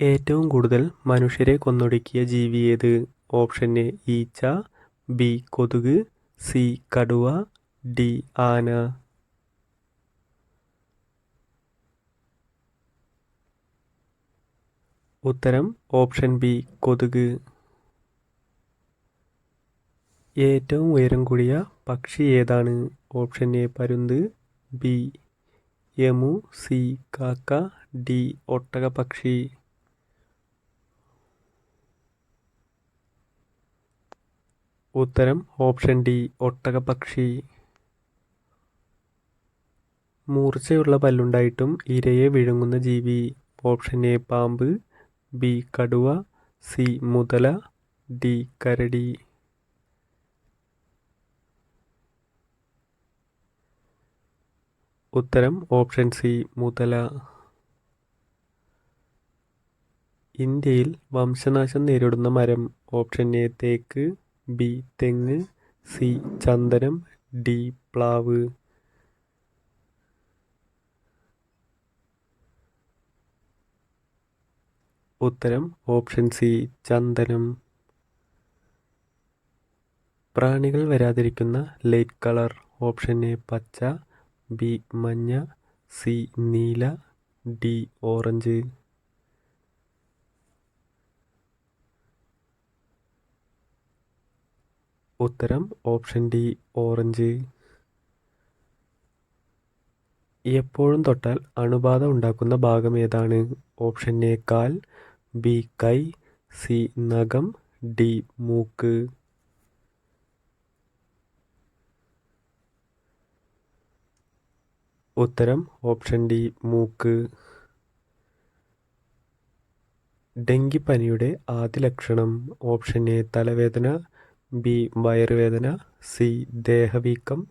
ഏറ്റവും കൂടുതൽ മനുഷ്യരെ കൊന്നൊടുക്കിയ ജീവി ഏത്? ഓപ്ഷൻ എ ഈച്ച ബി കൊതുക് സി കടുവ ഡി ആന. ഉത്തരം ഓപ്ഷൻ ബി കൊതുക്. ഏറ്റവും ഉയരം കൂടിയ പക്ഷി ഏതാണ്? ഓപ്ഷൻ എ പരുന്ത് ബി യമു സി കാക്ക ഡി ഒട്ടകപ്പക്ഷി ഉത്തരം ഓപ്ഷൻ ഡി ഒട്ടകപക്ഷി മൂർച്ചയുള്ള പല്ലുണ്ടായിട്ടും ഇരയെ വിഴുങ്ങുന്ന ജീവി. ഓപ്ഷൻ എ പാമ്പ്. ബി കടുവ. സി മുതല. ഡി കരടി. ഉത്തരം ഓപ്ഷൻ സി മുതല. ഇന്ത്യയിൽ വംശനാശം നേരിടുന്ന മരം ഓപ്ഷൻ എ തേക്ക്. ബി തെങ്ങ് സി ചന്ദനം ഡി പ്ലാവ്. ഉത്തരം ഓപ്ഷൻ സി ചന്ദനം. പ്രാണികൾ വരാതിരിക്കുന്ന ലൈറ്റ് കളർ. ഓപ്ഷൻ എ പച്ച ബി മഞ്ഞ സി നീല ഡി ഓറഞ്ച്. ഉത്തരം ഓപ്ഷൻ ഡി ഓറഞ്ച്. എപ്പോഴും തൊട്ടാൽ അണുബാധ ഉണ്ടാക്കുന്ന ഭാഗം ഏതാണ്? ഓപ്ഷൻ എ കാൽ. ബി കൈ. സി നഖം. ഡി മൂക്ക്. ഉത്തരം ഓപ്ഷൻ ഡി മൂക്ക്. ഡെങ്കിപ്പനിയുടെ ആദ്യ ലക്ഷണം. ഓപ്ഷൻ എ തലവേദന. ബി വയറുവേദന സി ദേഹവീക്കം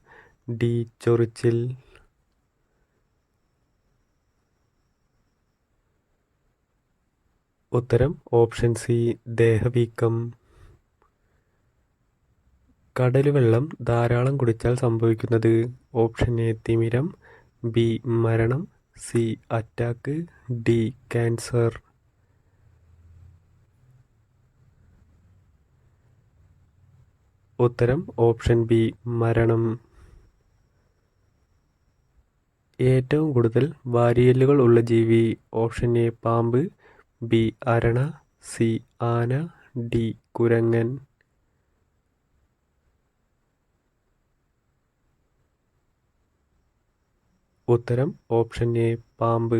ഡി ചൊറിച്ചിൽ. ഉത്തരം ഓപ്ഷൻ സി ദേഹവീക്കം. കടലുവെള്ളം ധാരാളം കുടിച്ചാൽ സംഭവിക്കുന്നത്. ഓപ്ഷൻ എ തിമിരം. ബി മരണം. C attack. D cancer. ഉത്തരം ഓപ്ഷൻ ബി മരണം. ഏറ്റവും കൂടുതൽ വാരിയല്ലുകൾ ഉള്ള ജീവി ഓപ്ഷൻ എ പാമ്പ് ബി അരണ സി ആന ഡി കുരങ്ങൻ. ഉത്തരം ഓപ്ഷൻ എ പാമ്പ്.